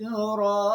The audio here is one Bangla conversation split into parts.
ذكرًا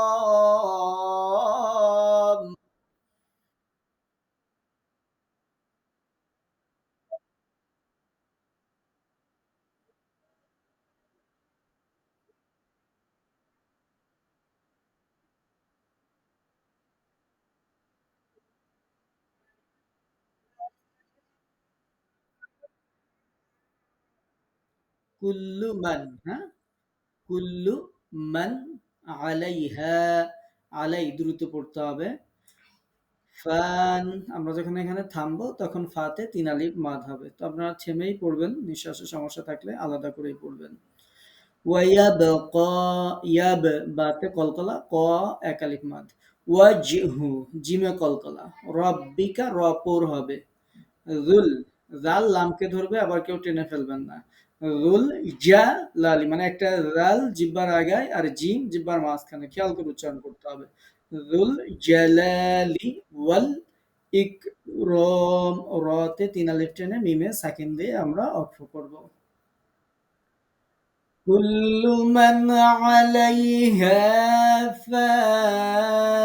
কুল্লু মান হ্যাঁ? কুল্লু মান আলাইহা, আলাই দ্রুত পড়তে হবে। ফান, আমরা যখন এখানে থামবো, তখন ফাতে তিন আলিফ মাদ হবে। তো আপনারা থেমেই পড়বেন, নিঃশ্বাসের সমস্যা থাকলে আলাদা করেই পড়বেন। ওয়াব ক ইয়াব, বাতে কলকলা, ক, এক আলিফ মাদ। ওয়াজহু, জিমে কলকলা। রব্বিকা রপর হবে। রুল জাল, লামকে ধরবে, আবার কেউ টেনে ফেলবেন না। রুল জা লালি মানে একটা রাল জিব্বার আগায় আর জিম জিব্বার মাঝখানে খেয়াল করে উচ্চারণ করতে হবে রুল জালালি ওয়াল ইকরম রতে তিন আলিফ টেনে মিমে সাকিন দিয়ে আমরা অক্ষ করব كل من عليها فان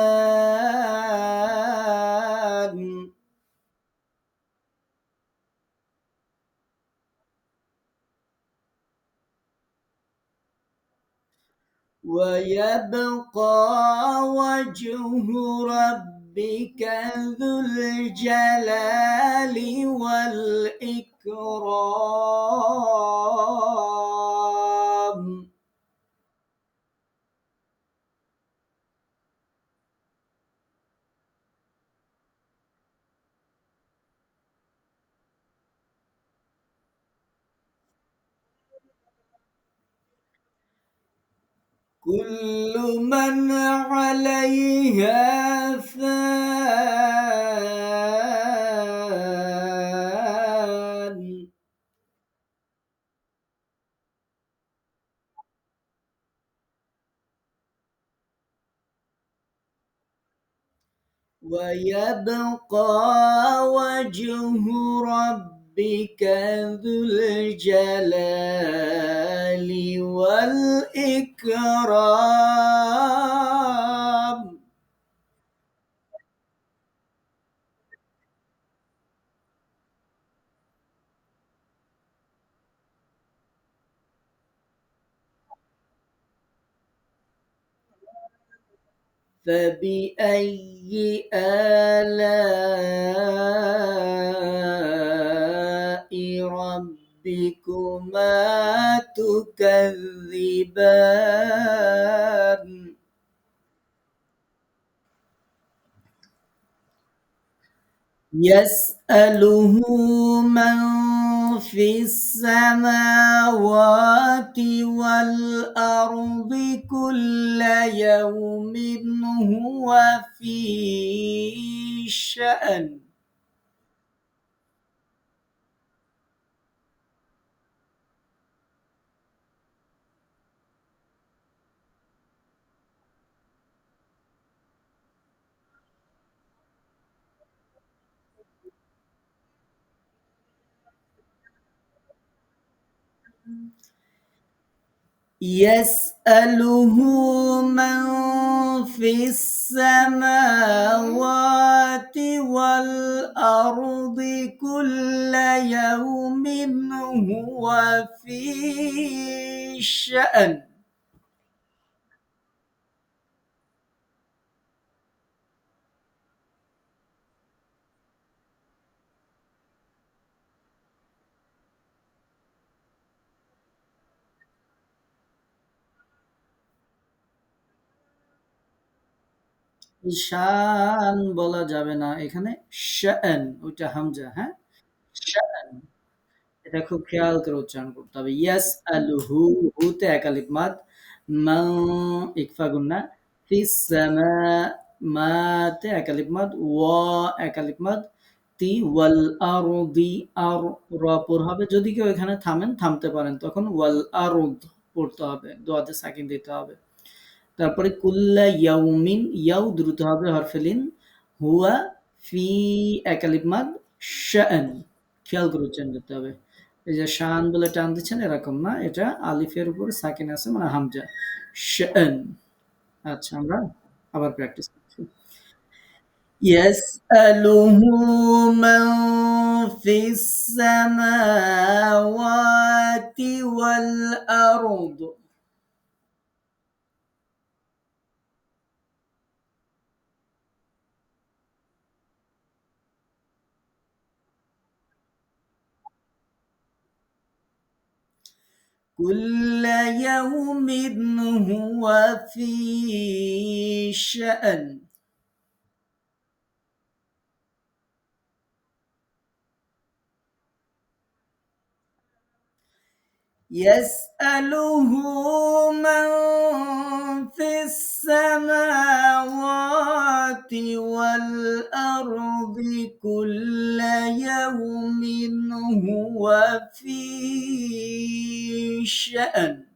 ويبقى وجه ربك ذو الجلال والإكرام. كل من عليها فان ويبقى وجه ربك ذو الجلال والإكرام. فبأي آلاء ربكما تكذبان. يسأله من في السماوات والأرض كل يوم هو في شأن. يسأله من في السماوات والأرض كل يوم هو في شأن. শান বলা যাবে না এখানে, শান, ওইটা হামজা হ্যাঁ? শান। এটা খুব খেয়াল করে উচ্চারণ করতে হবে। ইয়াস আল হু, হুতে এক আলিফ মাদ মা ইকফা গুন্না সামা মাতে এক আলিফ মাদ, ওয়া এক আলিফ মাদ, তি ওয়াল আরদি আর র হবে। যদি কেউ এখানে থামেন, থামতে পারেন। তখন ওয়াল আরদ পড়তে হবে, দোয়াতে সাকিন দিতে হবে। তারপরে কুল্লা ইয়াউমিন ইয়াউ দ্রুত হবে হরফেলিন হুয়া ফি একালিপ মাদ শান খেয়াল করে উচ্চারণ করতে হবে এই যে শান বলে টান দিচ্ছেন এরকম না এটা আলিফের উপর সাকিন আছে মানে হামজা শান আচ্ছা আমরা আবার প্র্যাকটিস করছি يسأله من في السماوات والأرض كل يوم هو في شأن. يسأله من في السماوات والأرض كل يوم هو في شأن.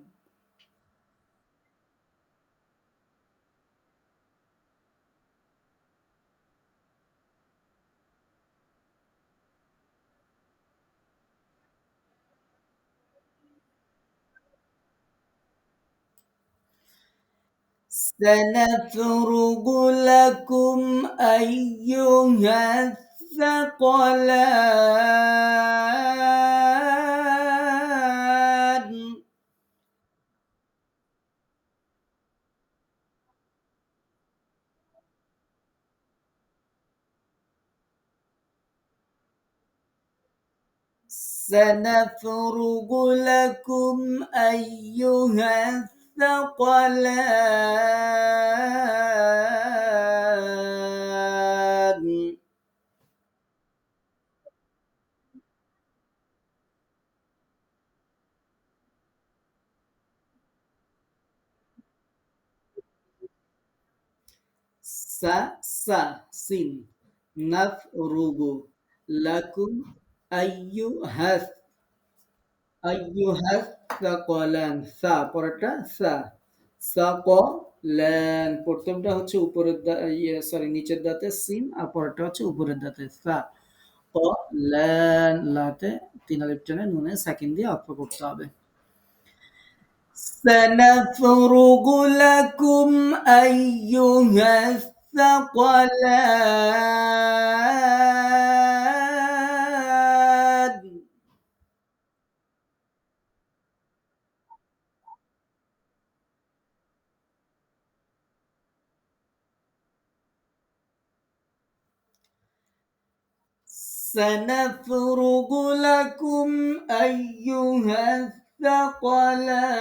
سنفرغ لكم أيها الثقلان. سنفرغ لكم أيها الثقلان. الثقلان sa sa sin. Nafrugu. Lakum ayyuhath. আইয়ুহাস Saklan সা পরেরটা সা সাকলান প্রথমটা হচ্ছে উপরের দা ইয়ে সরি নিচের দাঁতে সিন আর পরেরটা হচ্ছে উপরের দাঁতে সা ক লান লাতে তিন আলিফ টেনে নুনে সাকিন দিয়ে অক্ষ করতে হবে سنفرغ لكم أيها سنفرغ لكم أيها الثقلان.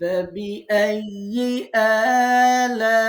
فبأي آلاء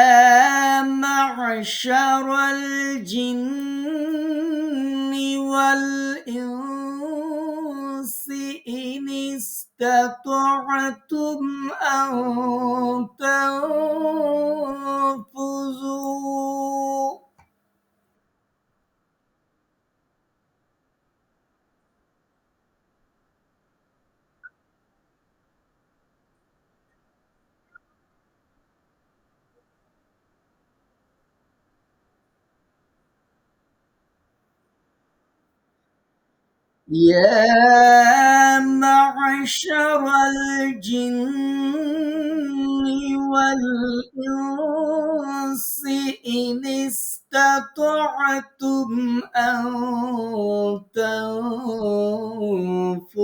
معشر الجن والإنس إن استطعتم أن تنفذوا. يا معشر الجن والإنس إن استطعتم أن تنفذوا.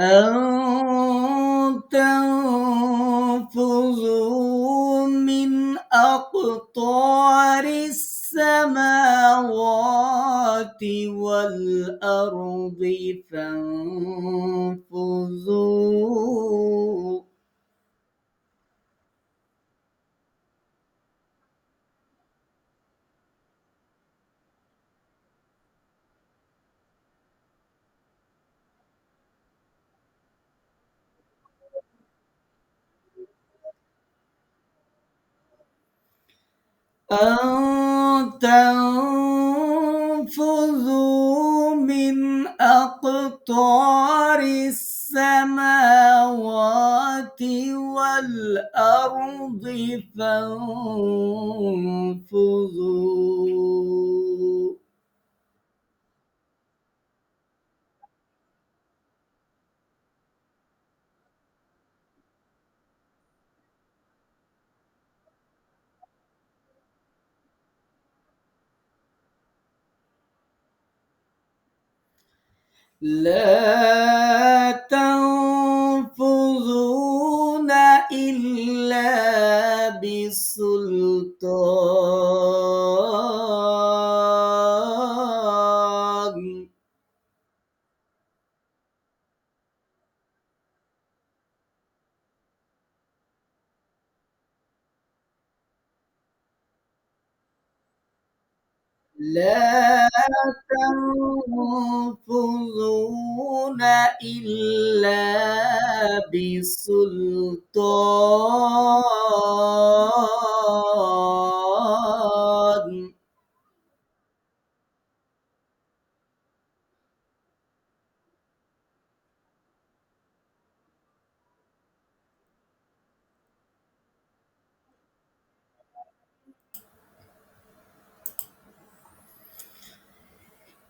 أن تنفذوا من أقطار السماوات والأرض فانفذوا أن تنفذوا من أقطار السماوات والأرض فانفذوا. لا إلا بسلطان.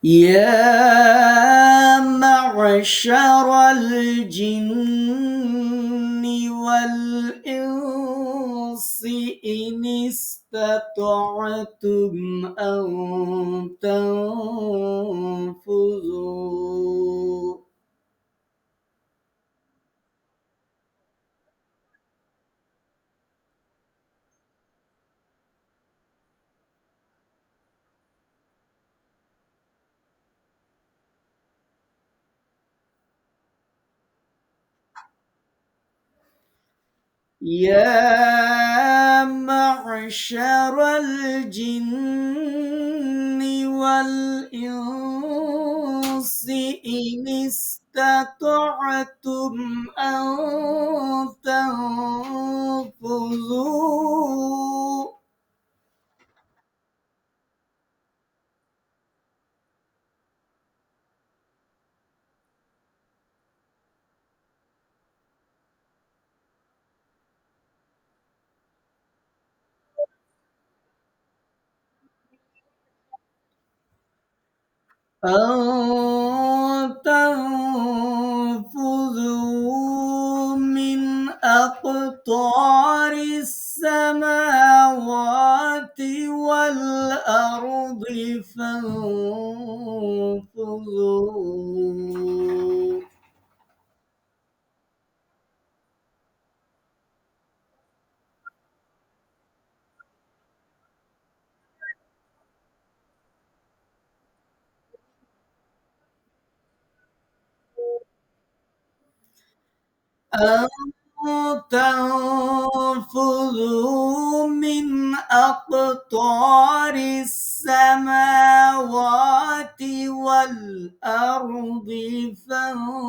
يا معشر الجن والإنس إن استطعتم أن تنفذوا يا معشر الجن والإنس إن استطعتم أن تنفذوا أن تنفذوا من أقطار السماوات والأرض فانفذوا تنفذوا من أقطار السماوات والأرض فانفذوا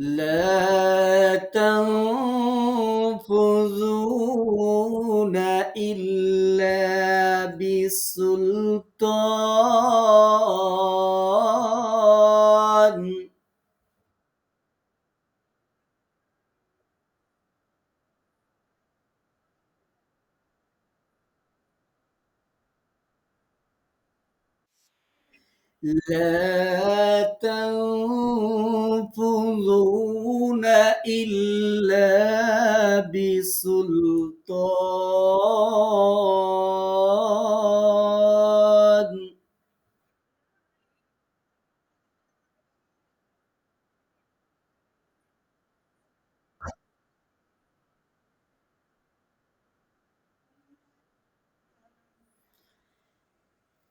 لا تنفذون إلا بسلطان. لا تنفذون إلا بسلطان.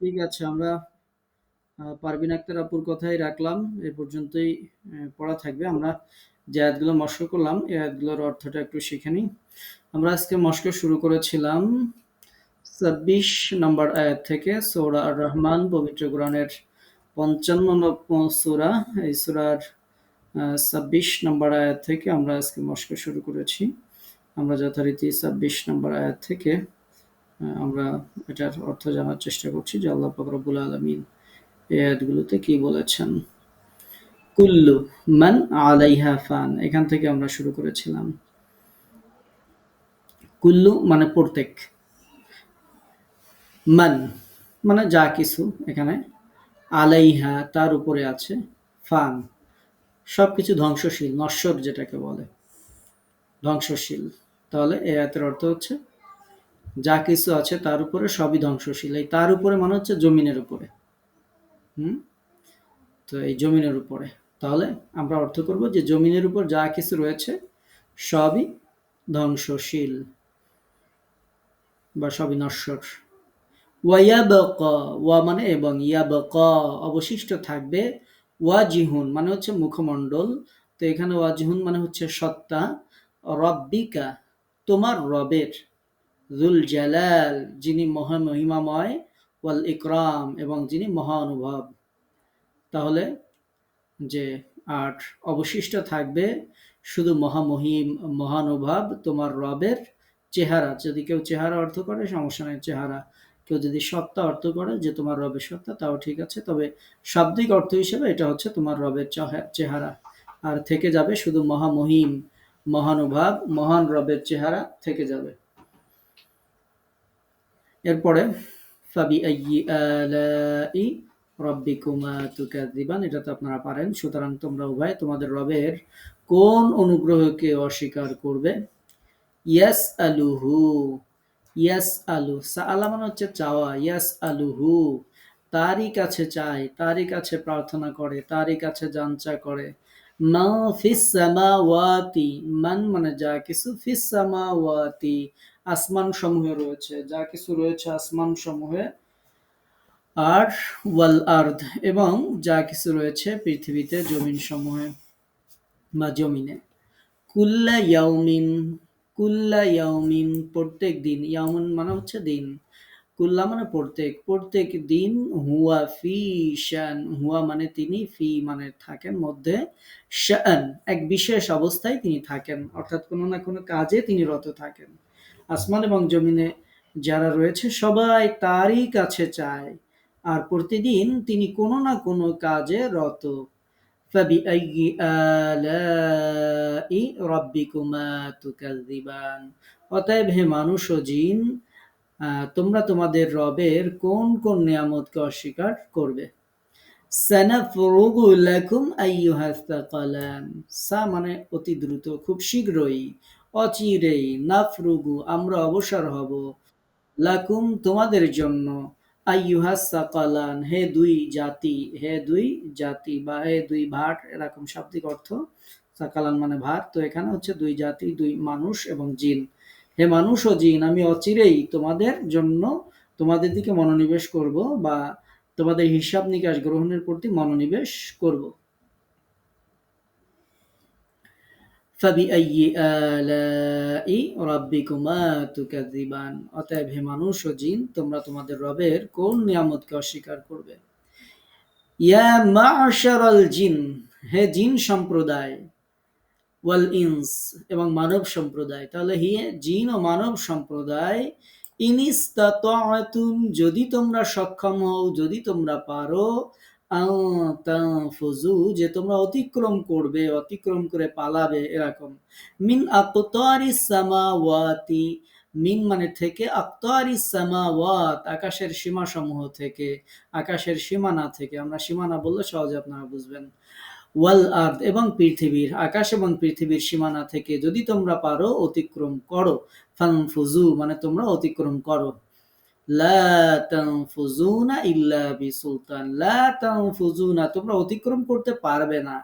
ঠিক আছে আমরা আহ, পারভিন আক্তার আপুর কথাই রাখলাম। এ পর্যন্তই পড়া থাকবে। আমরা যে আয়াতগুলো মস্ক করলাম এই আয়াতগুলোর অর্থটা একটু শিখে নিই। আমরা আজকে মস্ক শুরু করেছিলাম ছাব্বিশ নম্বর আয়াত থেকে সৌরা আর রহমান পবিত্র কোরআনের পঞ্চান্ন সূরা। এই সূরার ছাব্বিশ নম্বর আয়াত থেকে আমরা আজকে মস্ক শুরু করেছি। আমরা যথারীতি ছাব্বিশ নম্বর আয়াত থেকে আমরা এটার অর্থ জানার চেষ্টা করছি যে আল্লাহ পাক আলমিন এই আয়াতগুলোতে কি বলেছেন? কুল্লু মান আলাইহা ফান, এখান থেকে আমরা শুরু করেছিলাম। কুল্লু মানে প্রত্যেক। মান মানে যা কিছু এখানে আলাইহা তার উপরে আছে, ফান। সবকিছু ধ্বংসশীল, নশ্বর যেটাকে বলে। ধ্বংসশীল। তাহলে এ আয়াতের অর্থ হচ্ছে যা কিছু আছে তার উপরে সবই ধ্বংসশীল। এই তার উপরে মানে হচ্ছে জমিনের উপরে। হুম? তো এই জমিনের উপরে। তাহলে আমরা অর্থ করব যে জমিনের উপর যা কিছু রয়েছে সবই ধ্বংসশীল বা সবই নশ্বর। ওয়াইয়াবকা, ওয়া মানে এবং ইয়াবকা অবশিষ্ট থাকবে ওয়াজিহুন মানে হচ্ছে মুখমণ্ডল। তো এখানে ওয়াজিহুন মানে হচ্ছে সত্তা। রব্বিকা, তোমার রবের। জুল জালাল যিনি মহামহিমাময় ওয়াল ইকরাম এবং যিনি মহানুভব। তাহলে যে আট অবশিষ্ট থাকবে, শুধু মহামহিম, মহানুভব, তোমার রবের চেহারা। যদি কেউ চেহারা অর্থ করে, সমস্যা নেই, চেহারা। কেউ যদি সত্তা অর্থ করে, যে তোমার রবের সত্তা, তাও ঠিক আছে। তবে শাব্দিক অর্থ হিসেবে এটা হচ্ছে তোমার রবের চেহারা। আর থেকে যাবে শুধু মহামহিম, মহানুভাব, মহান রবের চেহারা থেকে যাবে। এরপরে এটা তো আপনারা পারেন। সুতরাং তোমরা উভয় তোমাদের রবের কোন অনুগ্রহকে অস্বীকার করবে? ইয়াস আলুহু ইয়াস আলু মানে হচ্ছে চাওয়া ইয়াস আলুহু তারই কাছে চায়, তারই কাছে প্রার্থনা করে, তারই কাছে জানচা করে। মা ফিস মান মানে যা কিছু, ফিস আসমান সমূহে রয়েছে, যা কিছু রয়েছে আসমান সমূহে আর ওয়াল আর্দ, এবং যা কিছু রয়েছে পৃথিবীতে জমিন সমূহে বা জমিনে। কুল্লা ইয়াউমিন কুল্লা ইয়াউমিন প্রত্যেক দিন, ইয়াউমিন মানে হচ্ছে দিন। কুল্লা মানে প্রত্যেক প্রত্যেক দিন হুয়া ফি শান, হুয়া মানে তিনি ফি মানে থাকেন মধ্যে শান, এক বিশেষ অবস্থায় তিনি থাকেন, অর্থাৎ কোনো না কোনো কাজে তিনি রত থাকেন। আসমান এবং জমিনে যারা রয়েছে, সবাই তারই কাছে চায়। আর প্রতিদিন তিনি কোনো না কোনো কাজে রত। অতএব হে মানুষ ও জিন তোমরা তোমাদের রবের কোন কোন নিয়ামতকে অস্বীকার করবে? সা মানে অতি দ্রুত, খুব শীঘ্রই। অচিরেই নাফরুগু আমরা অবসর হব। লাকুম তোমাদের জন্য। আইয়ুহাস সাকালান, হে দুই জাতি, হে দুই জাতি বা হে দুই ভাট, এরকম শাব্দিক অর্থ। সাকালান মানে ভাট, তো এখানে হচ্ছে দুই জাতি, দুই মানুষ এবং জিন। হে মানুষ ও জিন, আমি অচিরেই তোমাদের জন্য তোমাদের দিকে মনোনিবেশ করব বা তোমাদের হিসাব নিকাশ গ্রহণের প্রতি মনোনিবেশ করব। অতএব হে মানুষ ও জিন, তোমরা তোমাদের রবের কোন নিয়ামতকে অস্বীকার করবে? ইয়া মাশারাল জিন, হে জিন সম্প্রদায়, ওয়াল ইনস এবং মানব সম্প্রদায়, তাহলে হি জিন ও মানব সম্প্রদায় ইনিস্তাতুম যদি তোমরা সক্ষম হও, যদি তোমরা পারো ফজু যে তোমরা অতিক্রম করবে, অতিক্রম করে পালাবে এরকম। মিন আক্তারি সামাওয়াতি, মিন মানে থেকে, আক্তারি সামাওয়াত, আকাশের সীমা সমূহ থেকে, আকাশের সীমানা থেকে। আমরা সীমানা বললে সহজে আপনারা বুঝবেন। ওয়াল আর্দ এবং পৃথিবীর, আকাশ এবং পৃথিবীর সীমানা থেকে যদি তোমরা পারো, অতিক্রম করো। ফানফুজু মানে তোমরা অতিক্রম করো। লা তানফুজুনা ইল্লা বিসুলতান। লা তানফুজুনা তোমরা অতিক্রম করতে পারবে না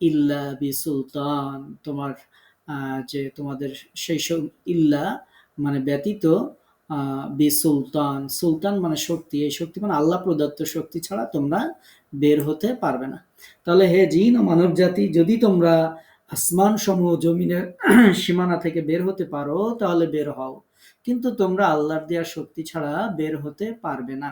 ইল্লা বিসুলতান। তোমার যে তোমাদের সেই সব ইল্লা মানে ব্যতীত বি সুলতান সুলতান মানে শক্তি। এই শক্তি মানে আল্লাহ প্রদত্ত শক্তি ছাড়া তোমরা বের হতে পারবে না। তাহলে হে জিন ও মানব জাতি যদি তোমরা আসমান সমূহ জমিনের সীমানা থেকে বের হতে পারো, তাহলে বের হও। কিন্তু তোমরা আল্লাহর দেওয়া শক্তি ছাড়া বের হতে পারবে না।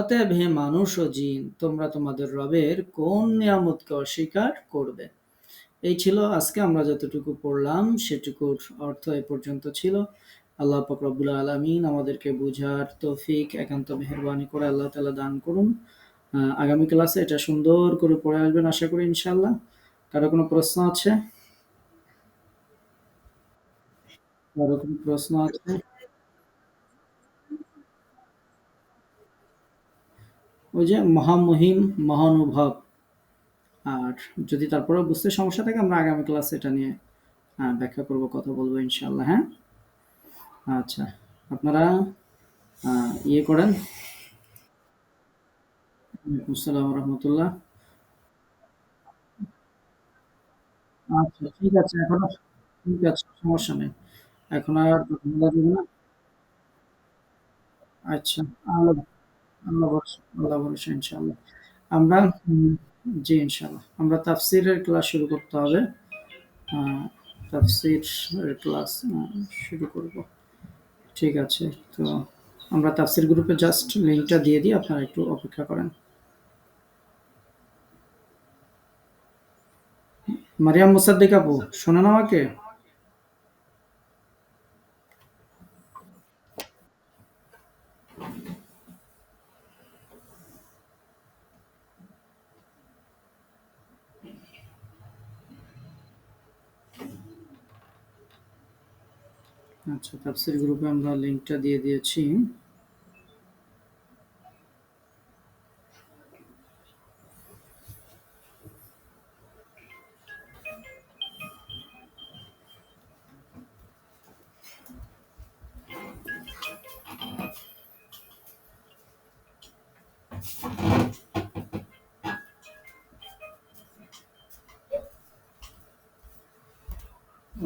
অতএব হে মানুষ ও জিন, তোমরা তোমাদের রবের কোন নিয়ামতকে অস্বীকার করবে? এই ছিল আজকে আমরা যতটুকু পড়লাম, সেটুকুর অর্থ এ পর্যন্ত ছিল। আল্লাহ ফকরাবুল আলমিন আমাদেরকে বুঝার তৌফিক, একান্ত মেহরবানি করে আল্লাহ তালা দান করুন। আগামী ক্লাসে এটা সুন্দর করে পড়ে আসবেন, আশা করি ইনশাল্লাহ কারও কোনো প্রশ্ন আছে? কারও কোনো প্রশ্ন আছে? ওই যে মহামহিম মহানুভব। আর যদি তারপরেও বুঝতে সমস্যা থাকে, আমরা আগামী ক্লাসে এটা নিয়ে ব্যাখ্যা করব, কথা বলব ইনশাল্লাহ হ্যাঁ? আচ্ছা আপনারা ইয়ে করেন। আসসালাম রাহমাতুল্লাহ। আচ্ছা ঠিক আছে। এখন ঠিক আছে, সমস্যা নেই। এখন আর ঝামেলা দিব না। আচ্ছা, আল্লাহ আল্লাহ আল্লাহ ভরসা ইনশাআল্লাহ। আমরা জি, ইনশাআল্লাহ। আমরা তাফসীরের ক্লাস শুরু করতে হবে। আ তাফসীর ক্লাস শুরু করব। ঠিক আছে। তো আমরা তাফসীর গ্রুপে জাস্ট লিঙ্কটা দিয়ে দিই। আপনারা একটু অপেক্ষা করেন। মারিয়াম মুসাদ্দিক আপু, শোনেন আমাকে? আচ্ছা, তাফসীর গ্রুপে আমরা লিঙ্কটা দিয়ে দিয়েছি।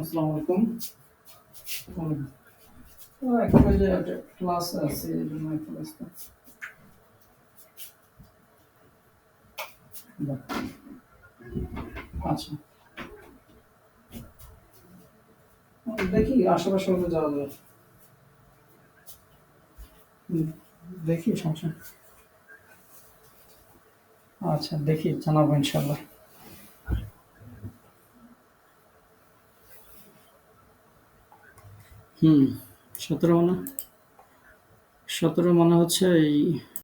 আসসালামু আলাইকুম। ক্লাস আছে! আচ্ছা। দেখি আশেপাশে হলে যাওয়া যায়। দেখি সমস্যা আচ্ছা, দেখি জানাব ইনশাআল্লাহ। হুম, ১৭ মানে ১৭ মানে হচ্ছে এই